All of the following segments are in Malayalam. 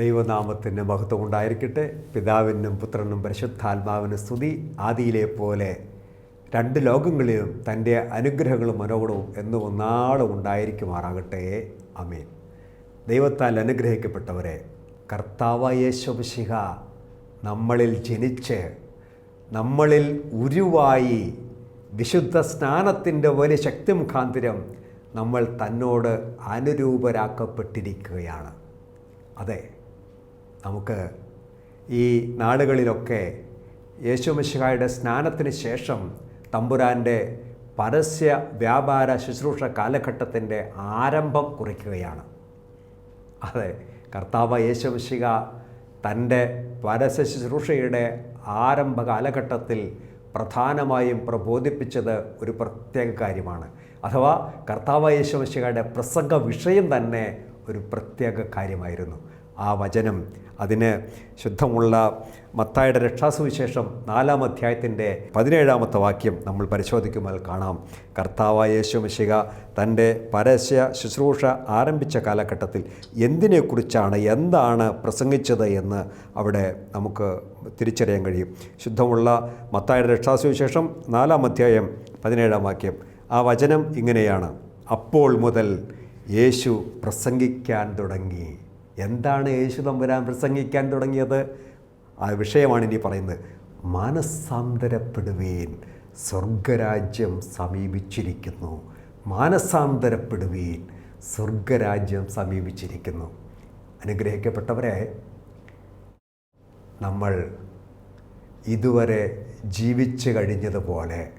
ദൈവനാമത്തിന് മഹത്വം ഉണ്ടായിരിക്കട്ടെ പിതാവിനും പുത്രനും പരിശുദ്ധാത്മാവിനും സ്തുതി. ആദിയിലെ പോലെ രണ്ട് ലോകങ്ങളിലും തന്റെ അനുഗ്രഹങ്ങളും മനോഗുണവും എന്നും ഒന്നാളും ഉണ്ടായിരിക്കുമാറാകട്ടെ. അമീൻ ദൈവത്താൽ അനുഗ്രഹിക്കപ്പെട്ടവരെ കർത്താവ് യേശുമിശിഹ നമ്മളിൽ ജനിച്ച് നമ്മളിൽ ഉരുവായി വിശുദ്ധ സ്നാനത്തിന്റെ വലിയ ശക്തി മുഖാന്തിരം നമ്മൾ തന്നോട് അനുരൂപരാക്കപ്പെട്ടിരിക്കുകയാണ്. അതെ നമുക്ക് ഈ നാടുകളിലൊക്കെ യേശുമിശിഹായുടെ സ്നാനത്തിന് ശേഷം തമ്പുരാന്റെ പരസ്യ വ്യാപാര ശുശ്രൂഷ കാലഘട്ടത്തിന്റെ ആരംഭം കുറിക്കുകയാണ്. അതെ കർത്താവ് യേശുമിശിക തന്റെ പരസ്യ ശുശ്രൂഷയുടെ ആരംഭ കാലഘട്ടത്തിൽ പ്രധാനമായും പ്രബോധിപ്പിച്ചത് ഒരു പ്രത്യേക കാര്യമാണ്. അഥവാ കർത്താവ് യേശുമിശികയുടെ പ്രസംഗ വിഷയം തന്നെ ഒരു പ്രത്യേക കാര്യമായിരുന്നു. ആ വചനം അതിന് ശുദ്ധമുള്ള മത്തായുടെ രക്ഷാസുവിശേഷം നാലാം അധ്യായത്തിന്റെ പതിനേഴാമത്തെ വാക്യം നമ്മൾ പരിശോധിക്കുമ്പോൾ കാണാം. കർത്താവായ യേശുമിശിക തന്റെ പരസ്യ ശുശ്രൂഷ ആരംഭിച്ച കാലഘട്ടത്തിൽ എന്തിനെക്കുറിച്ചാണ് എന്താണ് പ്രസംഗിച്ചത് എന്ന് അവിടെ നമുക്ക് തിരിച്ചറിയാൻ കഴിയും. ശുദ്ധമുള്ള മത്തായുടെ രക്ഷാസുവിശേഷം നാലാം അധ്യായം പതിനേഴാം വാക്യം. ആ വചനം ഇങ്ങനെയാണ്. അപ്പോൾ മുതൽ യേശു പ്രസംഗിക്കാൻ തുടങ്ങി. എന്താണ് യേശു തമ്പുരാൻ പ്രസംഗിക്കാൻ തുടങ്ങിയത്? ആ വിഷയമാണ് ഇനി പറയുന്നത്. മാനസാന്തരപ്പെടുവേൻ സ്വർഗരാജ്യം സമീപിച്ചിരിക്കുന്നു. മാനസാന്തരപ്പെടുവേൻ സ്വർഗരാജ്യം സമീപിച്ചിരിക്കുന്നു. അനുഗ്രഹിക്കപ്പെട്ടവരെ നമ്മൾ ഇതുവരെ ജീവിച്ചു കഴിഞ്ഞതുപോലെ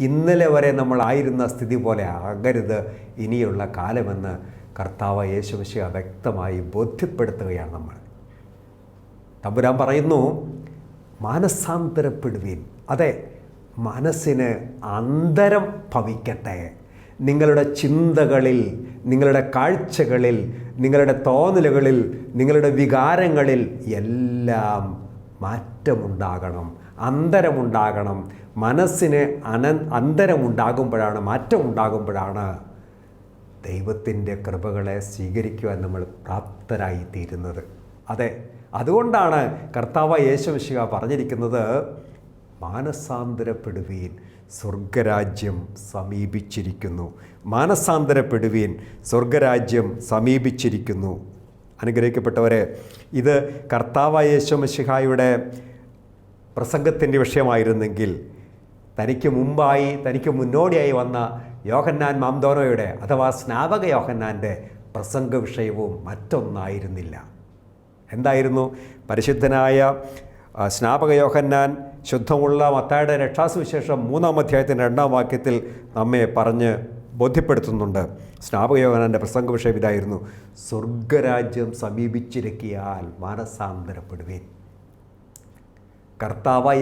ഇന്നലെ വരെ നമ്മളായിരുന്ന സ്ഥിതി പോലെ ആകരുത്. ഇനിയുള്ള കാലമെന്ന് കർത്താവ് യേശുമിശിഹ വ്യക്തമായി ബോധ്യപ്പെടുത്തുകയാണ് നമ്മൾ. തമ്പുരാൻ പറയുന്നു മാനസാന്തരപ്പെടുവീൻ. അതെ മനസ്സിന് അന്തരം ഭവിക്കട്ടെ. നിങ്ങളുടെ ചിന്തകളിൽ നിങ്ങളുടെ കാഴ്ചകളിൽ നിങ്ങളുടെ തോന്നലുകളിൽ നിങ്ങളുടെ വികാരങ്ങളിൽ എല്ലാം മാറ്റമുണ്ടാകണം അന്തരമുണ്ടാകണം. മനസ്സിന് അന അന്തരമുണ്ടാകുമ്പോഴാണ് മാറ്റമുണ്ടാകുമ്പോഴാണ് ദൈവത്തിന്റെ കൃപകളെ സ്വീകരിക്കുവാൻ നമ്മൾ പ്രാപ്തരായി തീരുന്നത് അതെ അതുകൊണ്ടാണ് കർത്താവ് യേശുമിശിക പറഞ്ഞിരിക്കുന്നത് മാനസാന്തരപ്പെടുവീൻ സ്വർഗരാജ്യം സമീപിച്ചിരിക്കുന്നു. മാനസാന്തരപ്പെടുവീൻ സ്വർഗരാജ്യം സമീപിച്ചിരിക്കുന്നു. അനുഗ്രഹിക്കപ്പെട്ടവരെ ഇത് കർത്താവ് യേശുമിശിഹായുടെ പ്രസംഗത്തിന്റെ വിഷയമായിരുന്നെങ്കിൽ തനിക്ക് മുമ്പായി തനിക്ക് മുന്നോടിയായി വന്ന യോഹന്നാൻ മാംദോനോയുടെ അഥവാ സ്നാപക യോഹന്നാന്റെ പ്രസംഗ വിഷയവും മറ്റൊന്നായിരുന്നില്ല. എന്തായിരുന്നു? പരിശുദ്ധനായ സ്നാപക യോഹന്നാൻ ശുദ്ധമുള്ള മത്തായുടെ രക്ഷാസുവിശേഷം മൂന്നാം അധ്യായത്തിന്റെ രണ്ടാം വാക്യത്തിൽ നമ്മെ പറഞ്ഞ് ബോധ്യപ്പെടുത്തുന്നുണ്ട്. സ്നാപക യോഹന്നാന്റെ പ്രസംഗ വിഷയം ഇതായിരുന്നു സ്വർഗരാജ്യം സമീപിച്ചിരിക്കിയാൽ മാനസാന്തരപ്പെടുവേൻ. കർത്താവ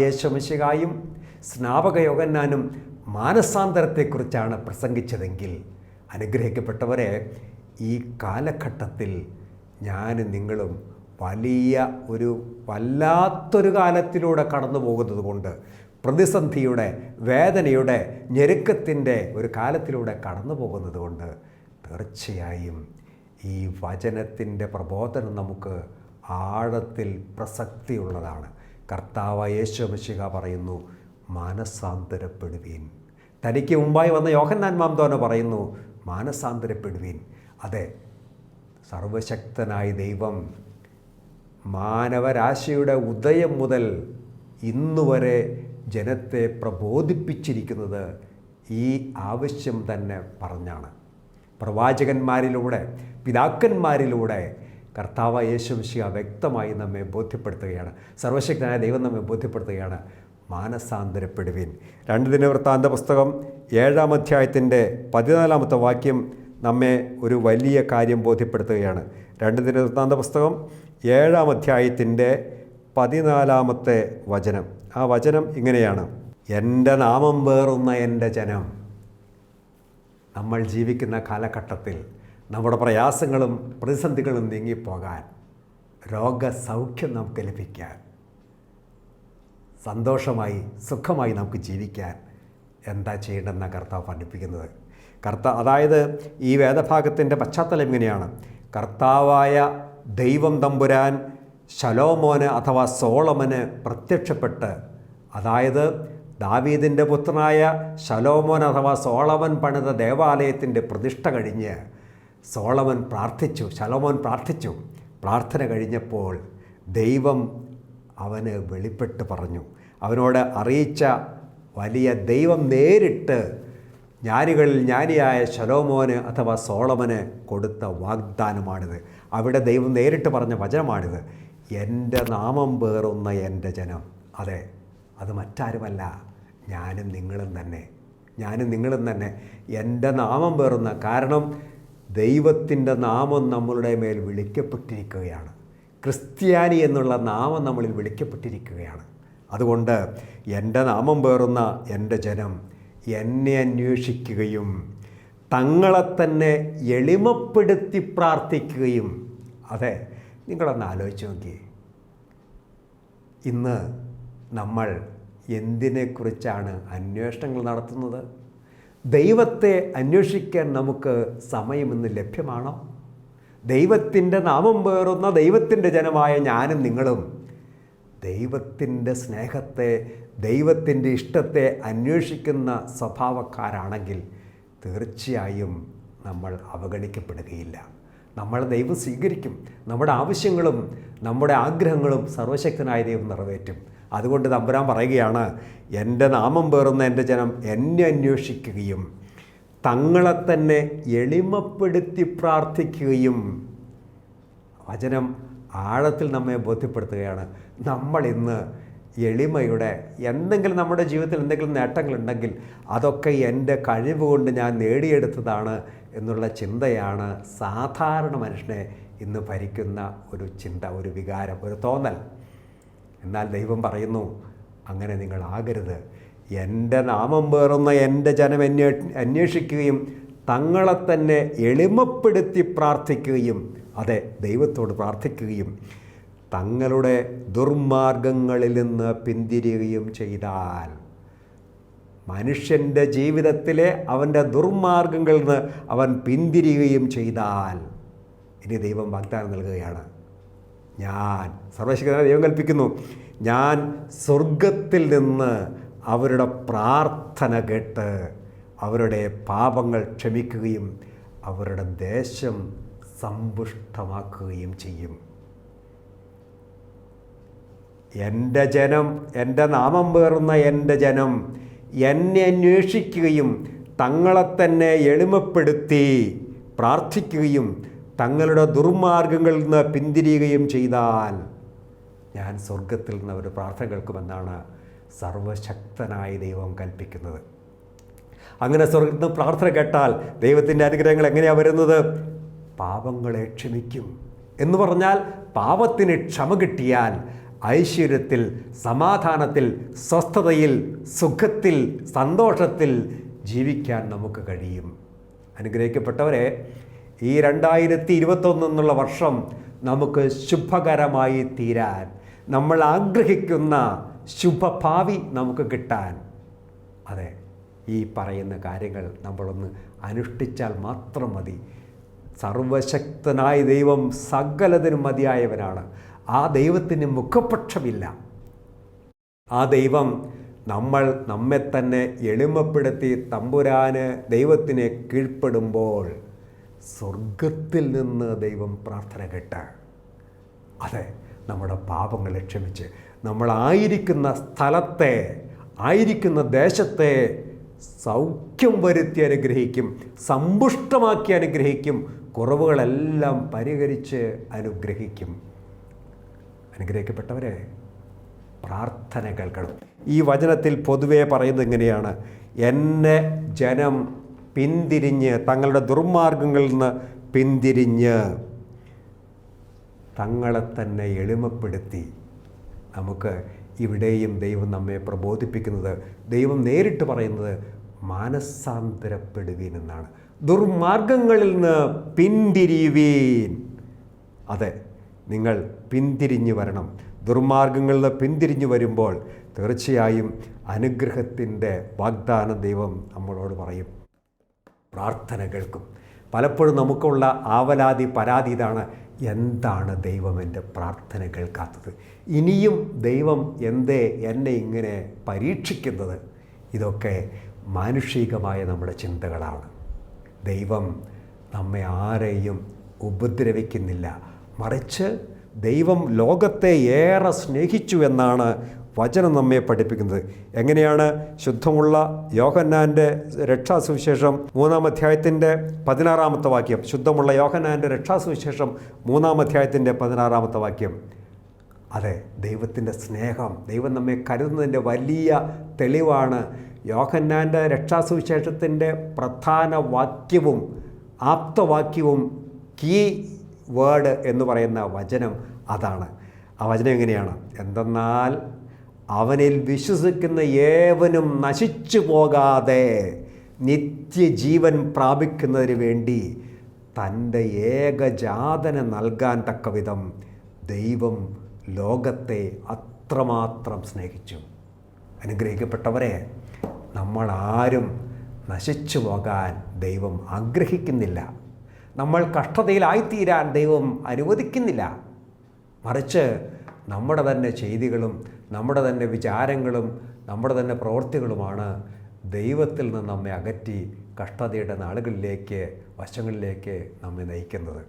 സ്നാപക യോഗന്നാനും മാനസാന്തരത്തെക്കുറിച്ചാണ് പ്രസംഗിച്ചതെങ്കിൽ അനുഗ്രഹിക്കപ്പെട്ടവരെ ഈ കാലഘട്ടത്തിൽ ഞാൻ നിങ്ങളും വലിയ ഒരു വല്ലാത്തൊരു കാലത്തിലൂടെ കടന്നു പോകുന്നത് കൊണ്ട് പ്രതിസന്ധിയുടെ വേദനയുടെ ഞെരുക്കത്തിന്റെ ഒരു കാലത്തിലൂടെ കടന്നു പോകുന്നത് കൊണ്ട് തീർച്ചയായും ഈ വചനത്തിന്റെ പ്രബോധനം നമുക്ക് ആഴത്തിൽ പ്രസക്തിയുള്ളതാണ്. കർത്താവ് യേശുമശിക പറയുന്നു മാനസാന്തരപ്പെടുവീൻ. തനിക്ക് മുമ്പായി വന്ന യോഹന്നാൻ മാംതോന പറയുന്നു മാനസാന്തരപ്പെടുവീൻ. അതെ സർവശക്തനായ ദൈവം മാനവരാശിയുടെ ഉദയം മുതൽ ഇന്നുവരെ ജനത്തെ പ്രബോധിപ്പിച്ചിരിക്കുന്നത് ഈ ആവശ്യം തന്നെ പറഞ്ഞാണ്. പ്രവാചകന്മാരിലൂടെ പിതാക്കന്മാരിലൂടെ കർത്താവ് യേശുമിശിക വ്യക്തമായി നമ്മെ ബോധ്യപ്പെടുത്തുകയാണ്. സർവശക്തനായ ദൈവം നമ്മെ ബോധ്യപ്പെടുത്തുകയാണ്. മാനസാന്തരപ്പെടുവിൻ. രണ്ട് ദിന വൃത്താന്ത പുസ്തകം ഏഴാം അധ്യായത്തിന്റെ പതിനാലാമത്തെ വാക്യം നമ്മെ ഒരു വലിയ കാര്യം ബോധ്യപ്പെടുത്തുകയാണ്. രണ്ട് ദിന വൃത്താന്ത പുസ്തകം ഏഴാം അധ്യായത്തിന്റെ പതിനാലാമത്തെ വചനം. ആ വചനം ഇങ്ങനെയാണ്. എന്റെ നാമം വേറുന്ന എന്റെ ജനം. നമ്മൾ ജീവിക്കുന്ന കാലഘട്ടത്തിൽ നമ്മുടെ പ്രയാസങ്ങളും പ്രതിസന്ധികളും നീങ്ങിപ്പോകാൻ രോഗസൗഖ്യം നമുക്ക് ലഭിക്കാൻ സന്തോഷമായി സുഖമായി നമുക്ക് ജീവിക്കാൻ എന്താ ചെയ്യേണ്ടെന്ന കർത്താവ് പഠിപ്പിക്കുന്നത്. കർത്ത അതായത് ഈ വേദഭാഗത്തിന്റെ പശ്ചാത്തലം ഇങ്ങനെയാണ്. കർത്താവായ ദൈവം തമ്പുരാൻ ശലോമോന് അഥവാ സോളമന് പ്രത്യക്ഷപ്പെട്ട് അതായത് ദാവീദിന്റെ പുത്രനായ ശലോമോൻ അഥവാ സോളമൻ പണിത ദേവാലയത്തിന്റെ പ്രതിഷ്ഠ കഴിഞ്ഞ് സോളമൻ പ്രാർത്ഥിച്ചു ശലോമോൻ പ്രാർത്ഥിച്ചു. പ്രാർത്ഥന കഴിഞ്ഞപ്പോൾ ദൈവം അവന് വെളിപ്പെട്ട് പറഞ്ഞു. അവനോട് അറിയിച്ച വലിയ ദൈവം നേരിട്ട് ജ്ഞാനികളിൽ ജ്ഞാനിയായ ശലോമോന് അഥവാ സോളമന് കൊടുത്ത വാഗ്ദാനമാണിത്. അവിടെ ദൈവം നേരിട്ട് പറഞ്ഞ വചനമാണിത്. എന്റെ നാമം പേറുന്ന എന്റെ ജനം. അതെ അത് മറ്റാരുമല്ല. ഞാനും നിങ്ങളും തന്നെ. ഞാനും നിങ്ങളും തന്നെ. എന്റെ നാമം പേറുന്ന കാരണം ദൈവത്തിന്റെ നാമം നമ്മളുടെ മേൽ വിളിക്കപ്പെട്ടിരിക്കുകയാണ്. ക്രിസ്ത്യാനി എന്നുള്ള നാമം നമ്മളിൽ വിളിക്കപ്പെട്ടിരിക്കുകയാണ്. അതുകൊണ്ട് എന്റെ നാമം പേറുന്ന എന്റെ ജനം എന്നെ അന്വേഷിക്കുകയും തങ്ങളെ തന്നെ എളിമപ്പെടുത്തി പ്രാർത്ഥിക്കുകയും അതെ നിങ്ങളൊന്ന് ആലോചിച്ച് നോക്കി ഇന്ന് നമ്മൾ എന്തിനെക്കുറിച്ചാണ് അന്വേഷണങ്ങൾ നടത്തുന്നത്? ദൈവത്തെ അന്വേഷിക്കാൻ നമുക്ക് സമയമിന്ന് ലഭ്യമാണോ? ദൈവത്തിന്റെ നാമം പേറുന്ന ദൈവത്തിന്റെ ജനമായ ഞാനും നിങ്ങളും. ദൈവത്തിന്റെ സ്നേഹത്തെ ദൈവത്തിന്റെ ഇഷ്ടത്തെ അന്വേഷിക്കുന്ന സ്വഭാവക്കാരാണെങ്കിൽ തീർച്ചയായും നമ്മൾ അവഗണിക്കപ്പെടുകയില്ല. നമ്മൾ ദൈവം സ്വീകരിക്കും. നമ്മുടെ ആവശ്യങ്ങളും നമ്മുടെ ആഗ്രഹങ്ങളും സർവശക്തനായ ദൈവം നിറവേറ്റും. അതുകൊണ്ട് തമ്പുരാൻ പറയുകയാണ് എന്റെ നാമം പേറുന്ന എന്റെ ജനം എന്നെ അന്വേഷിക്കുകയും തങ്ങളെ തന്നെ എളിമപ്പെടുത്തി പ്രാർത്ഥിക്കുകയും വചനം ആഴത്തിൽ നമ്മെ ബോധ്യപ്പെടുത്തുകയാണ്. നമ്മൾ ഇന്ന് എളിമയുടെ എന്തെങ്കിലും നമ്മുടെ ജീവിതത്തിൽ എന്തെങ്കിലും നേട്ടങ്ങളുണ്ടെങ്കിൽ അതൊക്കെ എന്റെ കഴിവ് കൊണ്ട് ഞാൻ നേടിയെടുത്തതാണ് എന്നുള്ള ചിന്തയാണ് സാധാരണ മനുഷ്യനെ ഇന്ന് ഭരിക്കുന്ന ഒരു ചിന്ത ഒരു വികാരം ഒരു തോന്നൽ. എന്നാൽ ദൈവം പറയുന്നു അങ്ങനെ നിങ്ങൾ ആകരുത്. എന്റെ നാമം പേറുന്ന എന്റെ ജനം എന്നെ അന്വേഷിക്കുകയും തങ്ങളെ തന്നെ എളിമപ്പെടുത്തി പ്രാർത്ഥിക്കുകയും അതെ ദൈവത്തോട് പ്രാർത്ഥിക്കുകയും തങ്ങളുടെ ദുർമാർഗങ്ങളിൽ നിന്ന് പിന്തിരിയുകയും ചെയ്താൽ മനുഷ്യന്റെ ജീവിതത്തിലെ അവന്റെ ദുർമാർഗങ്ങളിൽ നിന്ന് അവൻ പിന്തിരിയുകയും ചെയ്താൽ. ഇനി ദൈവം വാഗ്ദാനം നൽകുകയാണ്. ഞാൻ സർവശക്തനായ ദൈവം കൽപ്പിക്കുന്നു. ഞാൻ സ്വർഗത്തിൽ നിന്ന് അവരുടെ പ്രാർത്ഥന കേട്ട് അവരുടെ പാപങ്ങൾ ക്ഷമിക്കുകയും അവരുടെ ദേശം സമ്പുഷ്ടമാക്കുകയും ചെയ്യും. എന്റെ ജനം എന്റെ നാമം പേറുന്ന എന്റെ ജനം എന്നെ അന്വേഷിക്കുകയും തങ്ങളെ തന്നെ എളിമപ്പെടുത്തി പ്രാർത്ഥിക്കുകയും തങ്ങളുടെ ദുർമാർഗങ്ങളിൽ നിന്ന് പിന്തിരിയുകയും ചെയ്താൽ ഞാൻ സ്വർഗത്തിൽ നിന്ന് അവർ പ്രാർത്ഥന കേൾക്കുമെന്നാണ് സർവശക്തനായ ദൈവം കൽപ്പിക്കുന്നത്. അങ്ങനെ സ്വർഗത്ത് പ്രാർത്ഥന കേട്ടാൽ ദൈവത്തിന്റെ അനുഗ്രഹങ്ങൾ എങ്ങനെയാണ് വരുന്നത്? പാപങ്ങളെ ക്ഷമിക്കും. എന്ന് പറഞ്ഞാൽ പാപത്തിന് ക്ഷമ കിട്ടിയാൽ ഐശ്വര്യത്തിൽ സമാധാനത്തിൽ സ്വസ്ഥതയിൽ സുഖത്തിൽ സന്തോഷത്തിൽ ജീവിക്കാൻ നമുക്ക് കഴിയും. അനുഗ്രഹിക്കപ്പെട്ടവരെ ഈ രണ്ടായിരത്തി ഇരുപത്തൊന്ന് എന്നുള്ള വർഷം നമുക്ക് ശുഭകരമായി തീരാൻ നമ്മൾ ആഗ്രഹിക്കുന്ന ശുഭഭാവി നമുക്ക് കിട്ടാൻ. അതെ ഈ പറയുന്ന കാര്യങ്ങൾ നമ്മളൊന്ന് അനുഷ്ഠിച്ചാൽ മാത്രം മതി. സർവശക്തനായ ദൈവം സകലതിനും മതിയായവനാണ്. ആ ദൈവത്തിന് മുഖപക്ഷമില്ല. ആ ദൈവം നമ്മൾ നമ്മെ തന്നെ എളിമപ്പെടുത്തി തമ്പുരാന് ദൈവത്തിനെ കീഴ്പ്പെടുമ്പോൾ സ്വർഗത്തിൽ നിന്ന് ദൈവം പ്രാർത്ഥന കേട്ട്. അതെ നമ്മുടെ പാപങ്ങളെ ക്ഷമിച്ച് നമ്മളായിരിക്കുന്ന സ്ഥലത്തെ ആയിരിക്കുന്ന ദേശത്തെ സൗഖ്യം വരുത്തി അനുഗ്രഹിക്കും സമ്പുഷ്ടമാക്കി അനുഗ്രഹിക്കും കുറവുകളെല്ലാം പരിഹരിച്ച് അനുഗ്രഹിക്കും. അനുഗ്രഹിക്കപ്പെട്ടവരെ പ്രാർത്ഥന കേൾക്കണം ഈ വചനത്തിൽ പൊതുവെ പറയുന്നത് എങ്ങനെയാണ് എന്നെ ജനം പിന്തിരിഞ്ഞ് തങ്ങളുടെ ദുർമാർഗങ്ങളിൽ നിന്ന് പിന്തിരിഞ്ഞ് തങ്ങളെ തന്നെ എളിമപ്പെടുത്തി നമുക്ക് ഇവിടെയും ദൈവം നമ്മെ പ്രബോധിപ്പിക്കുന്നത് ദൈവം നേരിട്ട് പറയുന്നത് മാനസാന്തരപ്പെടുവീൻ എന്നാണ്. ദുർമാർഗങ്ങളിൽ നിന്ന് പിന്തിരിയുവീൻ അതെ നിങ്ങൾ പിന്തിരിഞ്ഞു വരണം. ദുർമാർഗങ്ങളിൽ നിന്ന് പിന്തിരിഞ്ഞു വരുമ്പോൾ തീർച്ചയായും അനുഗ്രഹത്തിന്റെ വാഗ്ദാന ദൈവം നമ്മളോട് പറയും. പ്രാർത്ഥന കേൾക്കും പലപ്പോഴും നമുക്കുള്ള ആവലാതി പരാതി ഇതാണ്. എന്താണ് ദൈവം എന്റെ പ്രാർത്ഥന കേൾക്കാത്തത്? ഇനിയും ദൈവം എന്തേ എന്നെ ഇങ്ങനെ പരീക്ഷിക്കുന്നത്? ഇതൊക്കെ മാനുഷികമായ നമ്മുടെ ചിന്തകളാണ്. ദൈവം നമ്മെ ആരെയും ഉപദ്രവിക്കുന്നില്ല. മറിച്ച് ദൈവം ലോകത്തെ ഏറെ സ്നേഹിച്ചു എന്നാണ് വചനം നമ്മെ പഠിപ്പിക്കുന്നത്. എങ്ങനെയാണ് ശുദ്ധമുള്ള യോഹന്നാന്റെ രക്ഷാസുവിശേഷം മൂന്നാം അധ്യായത്തിന്റെ പതിനാറാമത്തെ വാക്യം. ശുദ്ധമുള്ള യോഹന്നാന്റെ രക്ഷാസുവിശേഷം മൂന്നാം അധ്യായത്തിന്റെ പതിനാറാമത്തെ വാക്യം. അതെ ദൈവത്തിന്റെ സ്നേഹം. ദൈവം നമ്മെ കരുതുന്നതിന്റെ വലിയ തെളിവാണ് യോഹന്നാന്റെ രക്ഷാസുവിശേഷത്തിന്റെ പ്രധാന വാക്യവും ആപ്തവാക്യവും കീ വേർഡ് എന്ന് പറയുന്ന വചനം അതാണ്. ആ വചനം എങ്ങനെയാണ്? എന്തെന്നാൽ അവനിൽ വിശ്വസിക്കുന്ന ഏവനും നശിച്ചു പോകാതെ നിത്യജീവൻ പ്രാപിക്കുന്നതിന് വേണ്ടി തന്റെ ഏകജാതന നൽകാൻ തക്കവിധം ദൈവം ലോകത്തെ അത്രമാത്രം സ്നേഹിച്ചു. അനുഗ്രഹിക്കപ്പെട്ടവരെ നമ്മൾ ആരും നശിച്ചു പോകാൻ ദൈവം ആഗ്രഹിക്കുന്നില്ല. നമ്മൾ കഷ്ടതയിലായിത്തീരാൻ ദൈവം അനുവദിക്കുന്നില്ല. മറിച്ച് നമ്മുടെ തന്നെ ചെയ്തികളും നമ്മുടെ തന്നെ വിചാരങ്ങളും നമ്മുടെ തന്നെ പ്രവൃത്തികളുമാണ് ദൈവത്തിൽ നിന്ന് നമ്മെ അകറ്റി കഷ്ടതയുടെ നാളുകളിലേക്ക് വശങ്ങളിലേക്ക് നമ്മെ നയിക്കുന്നത്.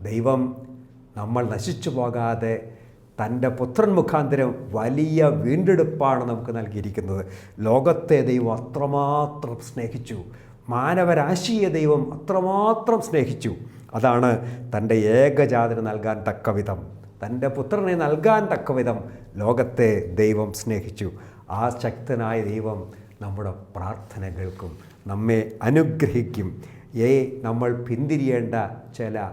ദൈവം നമ്മൾ നശിച്ചു പോകാതെ തന്റെ പുത്രൻ മുഖാന്തരം വലിയ വീണ്ടെടുപ്പാണ് നമുക്ക് നൽകിയിരിക്കുന്നത്. ലോകത്തെ ദൈവം അത്രമാത്രം സ്നേഹിച്ചു. മാനവരാശിയെ ദൈവം അത്രമാത്രം സ്നേഹിച്ചു. അതാണ് തന്റെ ഏകജാതന നൽകാൻ തക്കവിധം തന്റെ പുത്രനെ നൽകാൻ തക്കവിധം ലോകത്തെ ദൈവം സ്നേഹിച്ചു. ആ ശക്തനായ ദൈവം നമ്മുടെ പ്രാർത്ഥനകൾക്കും നമ്മെ അനുഗ്രഹിക്കും. ഏ നമ്മൾ പിന്തിരിയേണ്ട ചില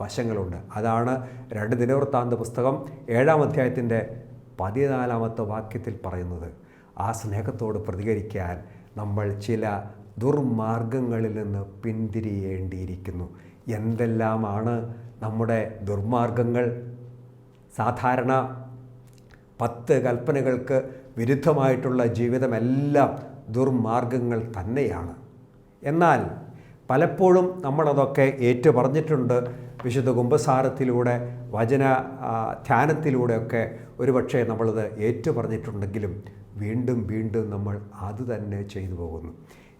വശങ്ങളുണ്ട്. അതാണ് രണ്ട് ദിനവൃത്താന്ത പുസ്തകം ഏഴാം അധ്യായത്തിന്റെ പതിനാലാമത്തെ വാക്യത്തിൽ പറയുന്നത്. ആ സ്നേഹത്തോട് പ്രതികരിക്കാൻ നമ്മൾ ചില ദുർമാർഗങ്ങളിൽ നിന്ന് പിന്തിരിയേണ്ടിയിരിക്കുന്നു. എന്തെല്ലാമാണ് നമ്മുടെ ദുർമാർഗങ്ങൾ? സാധാരണ പത്ത് കൽപ്പനകൾക്ക് വിരുദ്ധമായിട്ടുള്ള ജീവിതമെല്ലാം ദുർമാർഗങ്ങൾ തന്നെയാണ്. എന്നാൽ പലപ്പോഴും നമ്മളതൊക്കെ ഏറ്റു പറഞ്ഞിട്ടുണ്ട് വിശുദ്ധ കുംഭസാരത്തിലൂടെ വചന ധ്യാനത്തിലൂടെയൊക്കെ ഒരുപക്ഷെ നമ്മളത് ഏറ്റു പറഞ്ഞിട്ടുണ്ടെങ്കിലും വീണ്ടും വീണ്ടും നമ്മൾ അത് തന്നെ ചെയ്തു പോകുന്നു.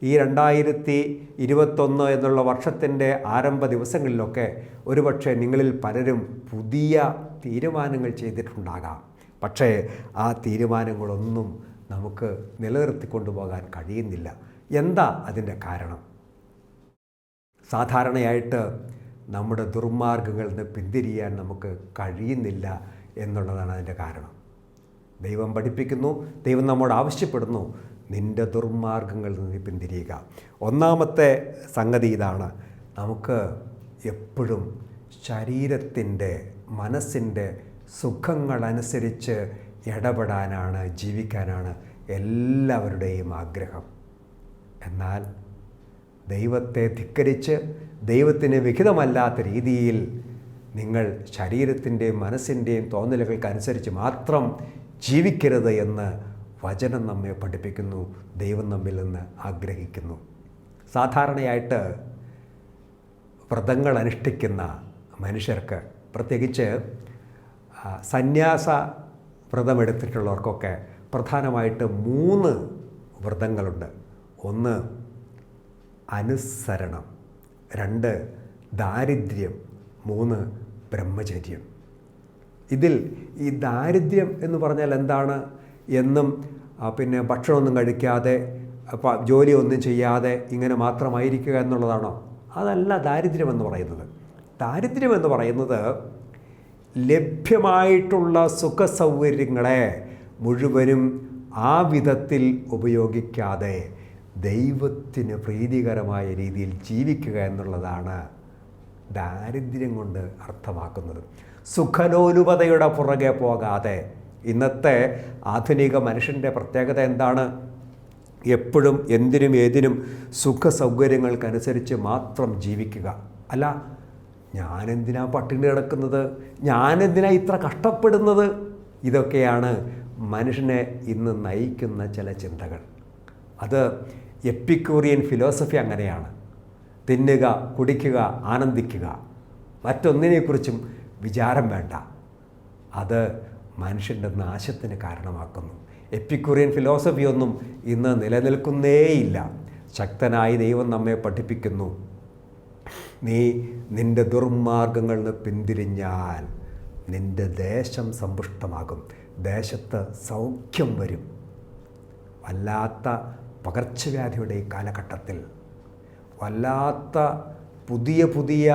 ഈ രണ്ടായിരത്തി ഇരുപത്തൊന്ന് എന്നുള്ള വർഷത്തിന്റെ ആരംഭ ദിവസങ്ങളിലൊക്കെ ഒരുപക്ഷെ നിങ്ങളിൽ പലരും പുതിയ തീരുമാനങ്ങൾ ചെയ്തിട്ടുണ്ടാകാം. പക്ഷേ ആ തീരുമാനങ്ങളൊന്നും നമുക്ക് നിലനിർത്തിക്കൊണ്ടു പോകാൻ കഴിയുന്നില്ല. എന്താ അതിന്റെ കാരണം? സാധാരണയായിട്ട് നമ്മുടെ ദുർമാർഗങ്ങളിൽ നിന്ന് പിന്തിരിയാൻ നമുക്ക് കഴിയുന്നില്ല എന്നുള്ളതാണ് അതിന്റെ കാരണം. ദൈവം പഠിപ്പിക്കുന്നു ദൈവം നമ്മോട് ആവശ്യപ്പെടുന്നു നിന്റെ ദുർമാർഗങ്ങളിൽ നിന്ന് പിന്തിരിയുക. ഒന്നാമത്തെ സംഗതി ഇതാണ് നമുക്ക് എപ്പോഴും ശരീരത്തിന്റെ മനസ്സിന്റെ സുഖങ്ങളനുസരിച്ച് ഇടപെടാനാണ് ജീവിക്കാനാണ് എല്ലാവരുടെയും ആഗ്രഹം. എന്നാൽ ദൈവത്തെ ധിക്കരിച്ച് ദൈവത്തിന് വിഹിതമല്ലാത്ത രീതിയിൽ നിങ്ങൾ ശരീരത്തിന്റെയും മനസ്സിന്റെയും തോന്നലുകൾക്കനുസരിച്ച് മാത്രം ജീവിക്കരുത് എന്ന് വചനം നമ്മെ പഠിപ്പിക്കുന്നു ദൈവം നമ്മിൽ നിന്ന് ആഗ്രഹിക്കുന്നു. സാധാരണയായിട്ട് വ്രതങ്ങൾ അനുഷ്ഠിക്കുന്ന മനുഷ്യർക്ക് പ്രത്യേകിച്ച് സന്യാസ വ്രതമെടുത്തിട്ടുള്ളവർക്കൊക്കെ പ്രധാനമായിട്ട് മൂന്ന് വ്രതങ്ങളുണ്ട്. ഒന്ന് അനുസരണം രണ്ട് ദാരിദ്ര്യം മൂന്ന് ബ്രഹ്മചര്യം. ഇതിൽ ഈ ദാരിദ്ര്യം എന്ന് പറഞ്ഞാൽ എന്താണ്? എന്നും പിന്നെ ഭക്ഷണമൊന്നും കഴിക്കാതെ ജോലിയൊന്നും ചെയ്യാതെ ഇങ്ങനെ മാത്രമായിരിക്കുക എന്നുള്ളതാണോ? അതല്ല ദാരിദ്ര്യം എന്ന് പറയുന്നത്. ദാരിദ്ര്യം എന്ന് പറയുന്നത് ലഭ്യമായിട്ടുള്ള സുഖ സൗകര്യങ്ങളെ മുഴുവനും ആ വിധത്തിൽ ഉപയോഗിക്കാതെ ദൈവത്തിന് പ്രീതികരമായ രീതിയിൽ ജീവിക്കുക എന്നുള്ളതാണ് ദാരിദ്ര്യം കൊണ്ട് അർത്ഥമാക്കുന്നത്. സുഖലോലുപതയുടെ പുറകെ പോകാതെ ഇന്നത്തെ ആധുനിക മനുഷ്യന്റെ പ്രത്യേകത എന്താണ്? എപ്പോഴും എന്തിനും ഏതിനും സുഖ സൗകര്യങ്ങൾക്കനുസരിച്ച് മാത്രം ജീവിക്കുക. അല്ല ഞാനെന്തിനാ പട്ടിണി കിടക്കുന്നത്? ഞാനെന്തിനാ ഇത്ര കഷ്ടപ്പെടുന്നത്? ഇതൊക്കെയാണ് മനുഷ്യനെ ഇന്ന് നയിക്കുന്ന ചില ചിന്തകൾ. അത് എപ്പിക്യൂറിയൻ ഫിലോസഫി അങ്ങനെയാണ്. തിന്നുക കുടിക്കുക ആനന്ദിക്കുക. മറ്റൊന്നിനെക്കുറിച്ചും വിചാരം വേണ്ട. അത് മനുഷ്യന്റെ നാശത്തിന് കാരണമാക്കുന്നു. എപ്പിക്യൂറിയൻ ഫിലോസഫിയൊന്നും ഇന്ന് നിലനിൽക്കുന്നേയില്ല. ശക്തനായി ദൈവം നമ്മെ പഠിപ്പിക്കുന്നു. നീ നിന്റെ ദുർമാർഗങ്ങളിൽ നിന്ന് പിന്തിരിഞ്ഞാൽ നിന്റെ ദേശം സമ്പുഷ്ടമാകും. ദേശത്ത് സൗഖ്യം വരും. വല്ലാത്ത പകർച്ചവ്യാധിയുടെ ഈ കാലഘട്ടത്തിൽ വല്ലാത്ത പുതിയ പുതിയ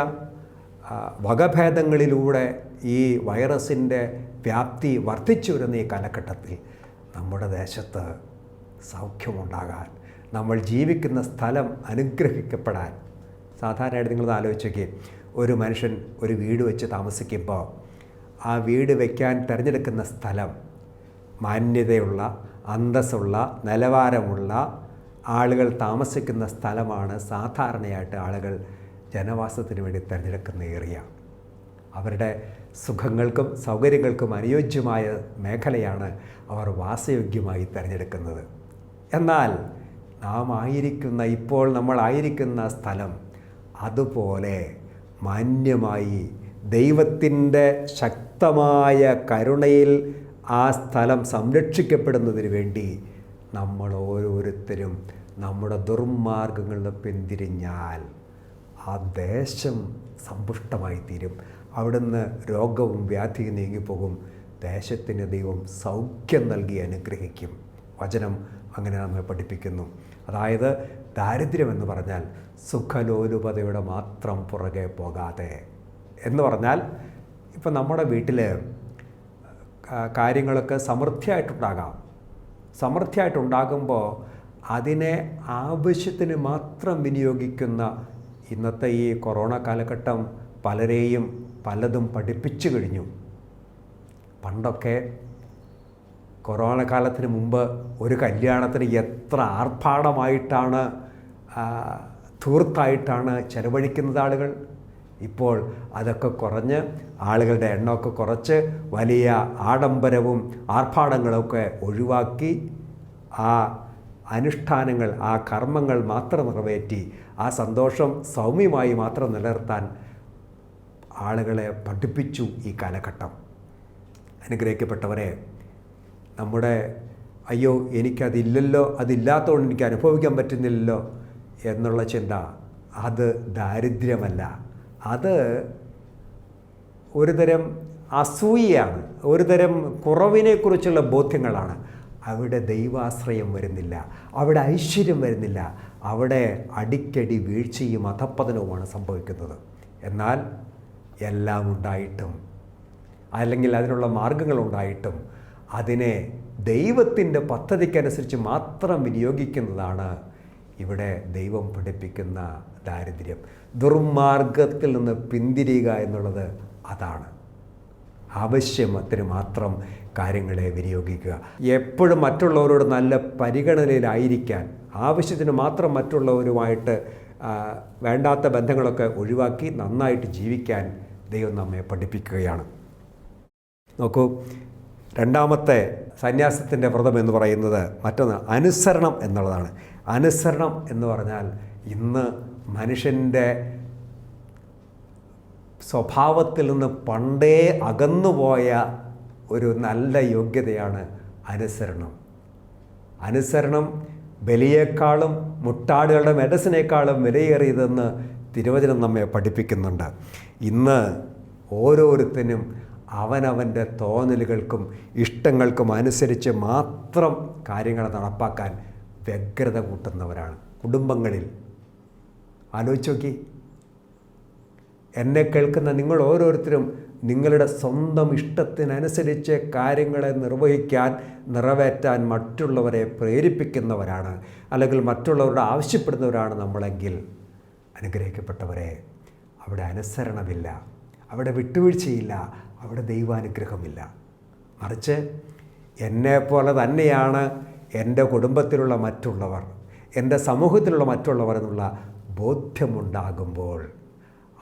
വകഭേദങ്ങളിലൂടെ ഈ വൈറസിന്റെ വ്യാപ്തി വർദ്ധിച്ചു വരുന്ന ഈ കാലഘട്ടത്തിൽ നമ്മുടെ ദേശത്ത് സൗഖ്യമുണ്ടാകാൻ നമ്മൾ ജീവിക്കുന്ന സ്ഥലം അനുഗ്രഹിക്കപ്പെടാൻ സാധാരണയായിട്ട് നിങ്ങളത് ആലോചിച്ചൊക്കെ ഒരു മനുഷ്യൻ ഒരു വീട് വെച്ച് താമസിക്കുമ്പോൾ ആ വീട് വയ്ക്കാൻ തിരഞ്ഞെടുക്കുന്ന സ്ഥലം മാന്യതയുള്ള അന്തസ്സുള്ള നിലവാരമുള്ള ആളുകൾ താമസിക്കുന്ന സ്ഥലമാണ് സാധാരണയായിട്ട് ആളുകൾ ജനവാസത്തിന് വേണ്ടി തിരഞ്ഞെടുക്കുന്ന ഏറിയ അവരുടെ സുഖങ്ങൾക്കും സൗകര്യങ്ങൾക്കും അനുയോജ്യമായ മേഖലയാണ് അവർ വാസയോഗ്യമായി തിരഞ്ഞെടുക്കുന്നത്. എന്നാൽ നാം ആയിരിക്കുന്ന ഇപ്പോൾ നമ്മളായിരിക്കുന്ന സ്ഥലം അതുപോലെ മാന്യമായി ദൈവത്തിന്റെ ശക്തമായ കരുണയിൽ ആ സ്ഥലം സംരക്ഷിക്കപ്പെടുന്നതിന് വേണ്ടി നമ്മൾ ഓരോരുത്തരും നമ്മുടെ ദുർമാർഗങ്ങളിൽ പിന്തിരിഞ്ഞാൽ ആ ദേശം സമ്പുഷ്ടമായി തീരും അവിടുന്ന് രോഗവും വ്യാധിയും നീങ്ങിപ്പോകും. ദേശത്തിന് ദൈവം സൗഖ്യം നൽകി അനുഗ്രഹിക്കും. വചനം അങ്ങനെ നമ്മെ പഠിപ്പിക്കുന്നു. അതായത് ദാരിദ്ര്യം എന്ന് പറഞ്ഞാൽ സുഖലോലുപതയുടെ മാത്രം പുറകെ പോകാതെ. എന്ന് പറഞ്ഞാൽ ഇപ്പം നമ്മുടെ വീട്ടിൽ കാര്യങ്ങളൊക്കെ സമൃദ്ധിയായിട്ടുണ്ടാകാം. സമൃദ്ധിയായിട്ടുണ്ടാകുമ്പോൾ അതിനെ ആവശ്യത്തിന് മാത്രം വിനിയോഗിക്കുന്ന ഇന്നത്തെ ഈ കൊറോണ കാലഘട്ടം പലരെയും പലതും പഠിപ്പിച്ചു കഴിഞ്ഞു. പണ്ടൊക്കെ കൊറോണ കാലത്തിന് മുമ്പ് ഒരു കല്യാണത്തിന് എത്ര ആർഭാടമായിട്ടാണ് ധൂർത്തായിട്ടാണ് ചെലവഴിക്കുന്നത് ആളുകൾ. ഇപ്പോൾ അതൊക്കെ കുറഞ്ഞ് ആളുകളുടെ എണ്ണമൊക്കെ കുറച്ച് വലിയ ആഡംബരവും ആർഭാടങ്ങളൊക്കെ ഒഴിവാക്കി ആ അനുഷ്ഠാനങ്ങൾ ആ കർമ്മങ്ങൾ മാത്രം നിറവേറ്റി ആ സന്തോഷം സൗമ്യമായി മാത്രം നിലനിർത്താൻ ആളുകളെ പഠിപ്പിച്ചു ഈ കാലഘട്ടം. അനുഗ്രഹിക്കപ്പെട്ടവരെ നമ്മുടെ അയ്യോ എനിക്കതില്ലല്ലോ അതില്ലാത്തതുകൊണ്ട് എനിക്ക് അനുഭവിക്കാൻ പറ്റുന്നില്ലല്ലോ എന്നുള്ള ചിന്ത. അത് ദാരിദ്ര്യമല്ല. അത് ഒരുതരം അസൂയയാണ്. ഒരുതരം കുറവിനെക്കുറിച്ചുള്ള ബോധ്യങ്ങളാണ്. അവിടെ ദൈവാശ്രയം വരുന്നില്ല. അവിടെ ഐശ്വര്യം വരുന്നില്ല. അവിടെ അടിക്കടി വീഴ്ചയും അധപ്പതനവുമാണ് സംഭവിക്കുന്നത്. എന്നാൽ എല്ലാം ഉണ്ടായിട്ടും അല്ലെങ്കിൽ അതിനുള്ള മാർഗങ്ങളുണ്ടായിട്ടും അതിനെ ദൈവത്തിന്റെ പദ്ധതിക്കനുസരിച്ച് മാത്രം വിനിയോഗിക്കുന്നതാണ് ഇവിടെ ദൈവം പഠിപ്പിക്കുന്ന ദാരിദ്ര്യം. ദുർമാർഗത്തിൽ നിന്ന് പിന്തിരിയുക എന്നുള്ളത് അതാണ്. ആവശ്യത്തിന് മാത്രം കാര്യങ്ങളെ വിനിയോഗിക്കുക. എപ്പോഴും മറ്റുള്ളവരോട് നല്ല പരിഗണനയിലായിരിക്കാൻ ആവശ്യത്തിന് മാത്രം മറ്റുള്ളവരുമായിട്ട് വേണ്ടാത്ത ബന്ധങ്ങളൊക്കെ ഒഴിവാക്കി നന്നായിട്ട് ജീവിക്കാൻ ദൈവം നമ്മെ പഠിപ്പിക്കുകയാണ്. നോക്കൂ രണ്ടാമത്തെ സന്യാസത്തിന്റെ വ്രതം എന്ന് പറയുന്നത് മറ്റൊന്ന് അനുസരണം എന്നുള്ളതാണ്. അനുസരണം എന്ന് പറഞ്ഞാൽ ഇന്ന് മനുഷ്യന്റെ സ്വഭാവത്തിൽ നിന്ന് പണ്ടേ അകന്നുപോയ ഒരു നല്ല യോഗ്യതയാണ് അനുസരണം. അനുസരണം ബലിയേക്കാളും മുട്ടാടുകളുടെ മെഡസിനേക്കാളും വിലയേറിയതെന്ന് തിരുവചനം നമ്മെ പഠിപ്പിക്കുന്നുണ്ട്. ഇന്ന് ഓരോരുത്തരും അവനവന്റെ തോന്നലുകൾക്കും ഇഷ്ടങ്ങൾക്കും അനുസരിച്ച് മാത്രം കാര്യങ്ങൾ നടപ്പാക്കാൻ വ്യഗ്രത കൂട്ടുന്നവരാണ് കുടുംബങ്ങളിൽ. ആലോചിച്ച് നോക്കി. എന്നെ കേൾക്കുന്ന നിങ്ങൾ ഓരോരുത്തരും നിങ്ങളുടെ സ്വന്തം ഇഷ്ടത്തിനനുസരിച്ച് കാര്യങ്ങളെ നിർവഹിക്കാൻ നിറവേറ്റാൻ മറ്റുള്ളവരെ പ്രേരിപ്പിക്കുന്നവരാണ് അല്ലെങ്കിൽ മറ്റുള്ളവരോട് ആവശ്യപ്പെടുന്നവരാണ് നമ്മളെങ്കിൽ അനുഗ്രഹിക്കപ്പെട്ടവരെ. അവിടെ അനുസരണമില്ല അവിടെ വിട്ടുവീഴ്ചയില്ല അവിടെ ദൈവാനുഗ്രഹമില്ല. മറിച്ച് എന്നെ പോലെ തന്നെയാണ് എന്റെ കുടുംബത്തിലുള്ള മറ്റുള്ളവർ എന്റെ സമൂഹത്തിലുള്ള മറ്റുള്ളവർ എന്നുള്ള ബോധ്യമുണ്ടാകുമ്പോൾ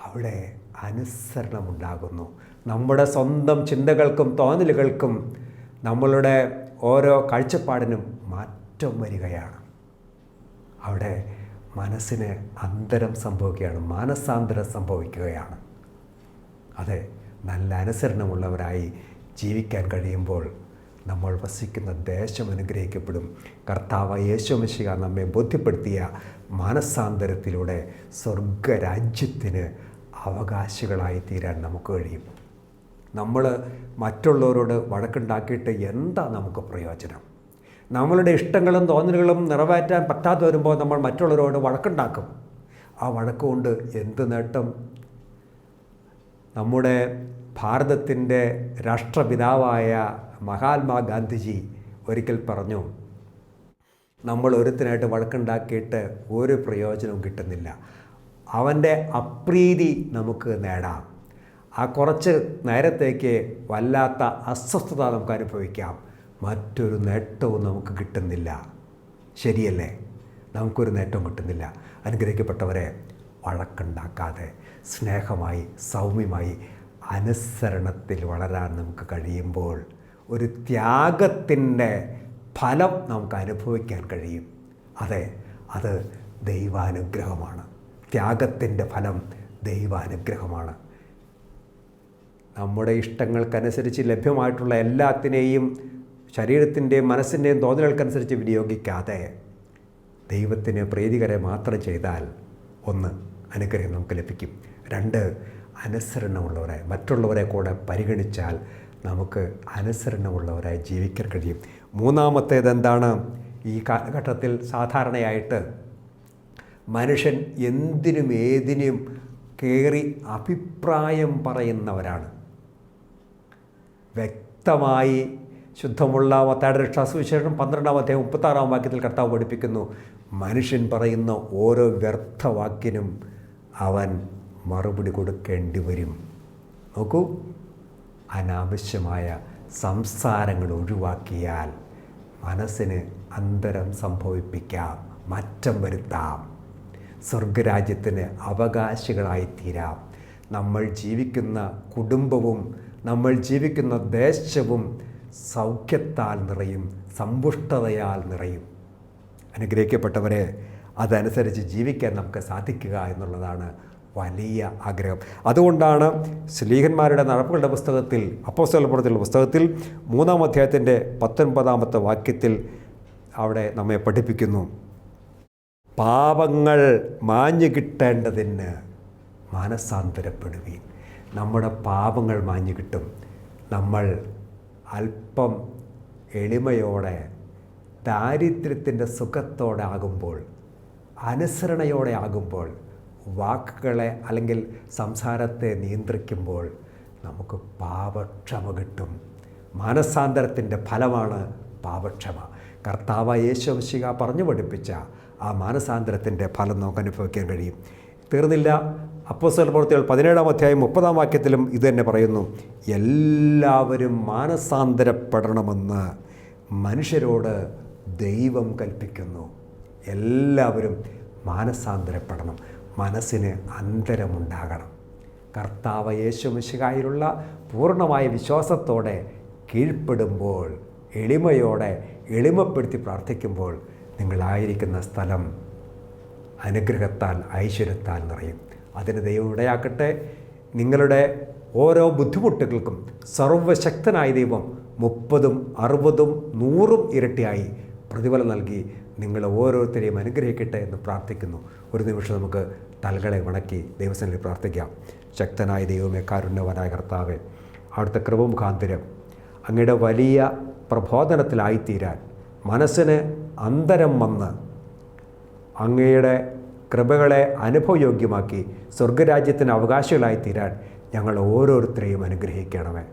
അവിടെ അനുസരണമുണ്ടാകുന്നു. നമ്മുടെ സ്വന്തം ചിന്തകൾക്കും തോന്നലുകൾക്കും നമ്മളുടെ ഓരോ കാഴ്ചപ്പാടിനും മാറ്റം വരികയാണ്. അവിടെ മനസ്സിന് അന്തരം സംഭവിക്കുകയാണ് മാനസാന്തരം സംഭവിക്കുകയാണ്. അതെ നല്ല അനുസരണമുള്ളവരായി ജീവിക്കാൻ കഴിയുമ്പോൾ നമ്മൾ വസിക്കുന്ന ദേശം അനുഗ്രഹിക്കപ്പെടും. കർത്താവ് യേശുമശിക നമ്മെ ബോധ്യപ്പെടുത്തിയ മാനസാന്തരത്തിലൂടെ സ്വർഗരാജ്യത്തിന് അവകാശികളായി തീരാൻ നമുക്ക് കഴിയും. നമ്മൾ മറ്റുള്ളവരോട് വഴക്കുണ്ടാക്കിയിട്ട് എന്താ നമുക്ക് പ്രയോജനം? നമ്മളുടെ ഇഷ്ടങ്ങളും തോന്നലുകളും നിറവേറ്റാൻ പറ്റാതെ വരുമ്പോൾ നമ്മൾ മറ്റുള്ളവരോട് വഴക്കുണ്ടാക്കും. ആ വഴക്കുകൊണ്ട് എന്ത് നേട്ടം? നമ്മുടെ ഭാരതത്തിന്റെ രാഷ്ട്രപിതാവായ മഹാത്മാഗാന്ധിജി ഒരിക്കൽ പറഞ്ഞു നമ്മൾ ഒരുത്തിനായിട്ട് വഴക്കുണ്ടാക്കിയിട്ട് ഒരു പ്രയോജനവും കിട്ടുന്നില്ല. അവന്റെ അപ്രീതി നമുക്ക് നേടാം. ആ കുറച്ച് നേരത്തേക്ക് വല്ലാത്ത അസ്വസ്ഥത നമുക്ക് അനുഭവിക്കാം. മറ്റൊരു നേട്ടവും നമുക്ക് കിട്ടുന്നില്ല. ശരിയല്ലേ? നമുക്കൊരു നേട്ടവും കിട്ടുന്നില്ല. അനുഗ്രഹിക്കപ്പെട്ടവരെ വഴക്കുണ്ടാക്കാതെ സ്നേഹമായി സൗമ്യമായി അനുസരണത്തിൽ വളരാൻ നമുക്ക് കഴിയുമ്പോൾ ഒരു ത്യാഗത്തിന്റെ ഫലം നമുക്ക് അനുഭവിക്കാൻ കഴിയും. അതെ അത് ദൈവാനുഗ്രഹമാണ്. ത്യാഗത്തിന്റെ ഫലം ദൈവാനുഗ്രഹമാണ്. നമ്മുടെ ഇഷ്ടങ്ങൾക്കനുസരിച്ച് ലഭ്യമായിട്ടുള്ള എല്ലാത്തിനെയും ശരീരത്തിന്റെയും മനസ്സിന്റെയും തോന്നലുകൾക്കനുസരിച്ച് വിനിയോഗിക്കാതെ ദൈവത്തിന് പ്രീതികരെ മാത്രം ചെയ്താൽ ഒന്ന് അനുഗ്രഹം നമുക്ക് ലഭിക്കും. രണ്ട് അനുസരണമുള്ളവരെ മറ്റുള്ളവരെ കൂടെ പരിഗണിച്ചാൽ നമുക്ക് അനുസരണമുള്ളവരായി ജീവിക്കാൻ കഴിയും. മൂന്നാമത്തേത് എന്താണ് ഈ കാലഘട്ടത്തിൽ സാധാരണയായിട്ട് മനുഷ്യൻ എന്തിനും ഏതിനും കയറി അഭിപ്രായം പറയുന്നവരാണ്. വ്യക്തമായി ശുദ്ധമുള്ള മത്തായുടെ രക്ഷാസുവിശേഷം പന്ത്രണ്ടാം അധ്യായം മുപ്പത്താറാം വാക്യത്തിൽ കർത്താവ് പഠിപ്പിക്കുന്നു. മനുഷ്യൻ പറയുന്ന ഓരോ വ്യർത്ഥവാക്കിനും അവൻ മറുപടി കൊടുക്കേണ്ടി വരും. നോക്കൂ. അനാവശ്യമായ സംസാരങ്ങൾ ഒഴിവാക്കിയാൽ മനസ്സിന് അന്തരം സംഭവിപ്പിക്കാം മാറ്റം വരുത്താം. സ്വർഗരാജ്യത്തിന് അവകാശികളായിത്തീരാം. നമ്മൾ ജീവിക്കുന്ന കുടുംബവും നമ്മൾ ജീവിക്കുന്ന ദേശവും സൗഖ്യത്താൽ നിറയും സമ്പുഷ്ടതയാൽ നിറയും. അനുഗ്രഹിക്കപ്പെട്ടവരെ അതനുസരിച്ച് ജീവിക്കാൻ നമുക്ക് സാധിക്കുക എന്നുള്ളതാണ് വലിയ ആഗ്രഹം. അതുകൊണ്ടാണ് സ്ലീഹന്മാരുടെ നടപ്പുകളുടെ പുസ്തകത്തിൽ അപ്പോസ്തലപ്പുറത്തുള്ള പുസ്തകത്തിൽ മൂന്നാം അധ്യായത്തിന്റെ പത്തൊൻപതാമത്തെ വാക്യത്തിൽ അവിടെ നമ്മെ പഠിപ്പിക്കുന്നു. പാപങ്ങൾ മാഞ്ഞു കിട്ടേണ്ടതിന് മാനസാന്തരപ്പെടുവീൻ. നമ്മുടെ പാപങ്ങൾ മാഞ്ഞു കിട്ടും. നമ്മൾ അല്പം എളിമയോടെ ദാരിദ്ര്യത്തിന്റെ സുഖത്തോടെ ആകുമ്പോൾ അനുസരണയോടെ ആകുമ്പോൾ വാക്കുകളെ അല്ലെങ്കിൽ സംസാരത്തെ നിയന്ത്രിക്കുമ്പോൾ നമുക്ക് പാപക്ഷമ കിട്ടും. മാനസാന്തരത്തിന്റെ ഫലമാണ് പാപക്ഷമ. കർത്താവ് യേശുവശിക പറഞ്ഞു പഠിപ്പിച്ച ആ മാനസാന്തരത്തിന്റെ ഫലം നമുക്ക് അനുഭവിക്കാൻ കഴിയും. തീർന്നില്ല. അപ്പോസ്തല പ്രവൃത്തികൾ പതിനേഴാം അധ്യായം മുപ്പതാം വാക്യത്തിലും ഇത് തന്നെ പറയുന്നു. എല്ലാവരും മാനസാന്തരപ്പെടണമെന്ന് മനുഷ്യരോട് ദൈവം കൽപ്പിക്കുന്നു. എല്ലാവരും മാനസാന്തരപ്പെടണം. മനസ്സിന് അന്തരമുണ്ടാകണം. കർത്താവ് യേശുമിശികായിലുള്ള പൂർണമായ വിശ്വാസത്തോടെ കീഴ്പ്പെടുമ്പോൾ എളിമയോടെ എളിമപ്പെടുത്തി പ്രാർത്ഥിക്കുമ്പോൾ നിങ്ങളായിരിക്കുന്ന സ്ഥലം അനുഗ്രഹത്താൽ ഐശ്വര്യത്താൽ നിറയും. അതിന് ദൈവം ഇടയാക്കട്ടെ. നിങ്ങളുടെ ഓരോ ബുദ്ധിമുട്ടുകൾക്കും സർവശക്തനായ ദൈവം മുപ്പതും അറുപതും നൂറും ഇരട്ടിയായി പ്രതിഫലം നൽകി നിങ്ങളെ ഓരോരുത്തരെയും അനുഗ്രഹിക്കട്ടെ എന്ന് പ്രാർത്ഥിക്കുന്നു. ഒരു നിമിഷം നമുക്ക് തലകളെ വണക്കി ദൈവസനിൽ പ്രാർത്ഥിക്കാം. ശക്തനായ ദൈവമേ കാരുണ്യവനായ കർത്താവെ അവിടുത്തെ കൃപമുഖാന്തരം അങ്ങയുടെ വലിയ പ്രബോധനത്തിലായിത്തീരാൻ മനസ്സിന് അന്തരം വന്ന് അങ്ങയുടെ കൃപകളെ അനുഭവയോഗ്യമാക്കി സ്വർഗരാജ്യത്തിന് അവകാശികളായി തീരാൻ ഞങ്ങൾ ഓരോരുത്തരെയും അനുഗ്രഹിക്കണമേ.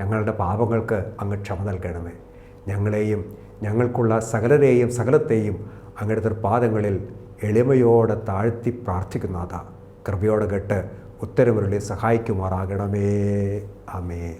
ഞങ്ങളുടെ പാപങ്ങൾക്ക് അങ്ങ് ക്ഷമ നൽകണമേ. ഞങ്ങളെയും ഞങ്ങൾക്കുള്ള സകലരെയും സകലത്തെയും അങ്ങയുടെ പാദങ്ങളിൽ എളിമയോടെ താഴ്ത്തി പ്രാർത്ഥിക്കുന്നതാ കൃപയോടെ കേട്ട് ഉത്തരമുരളി സഹായിക്കുമാറാകണമേ. അമേ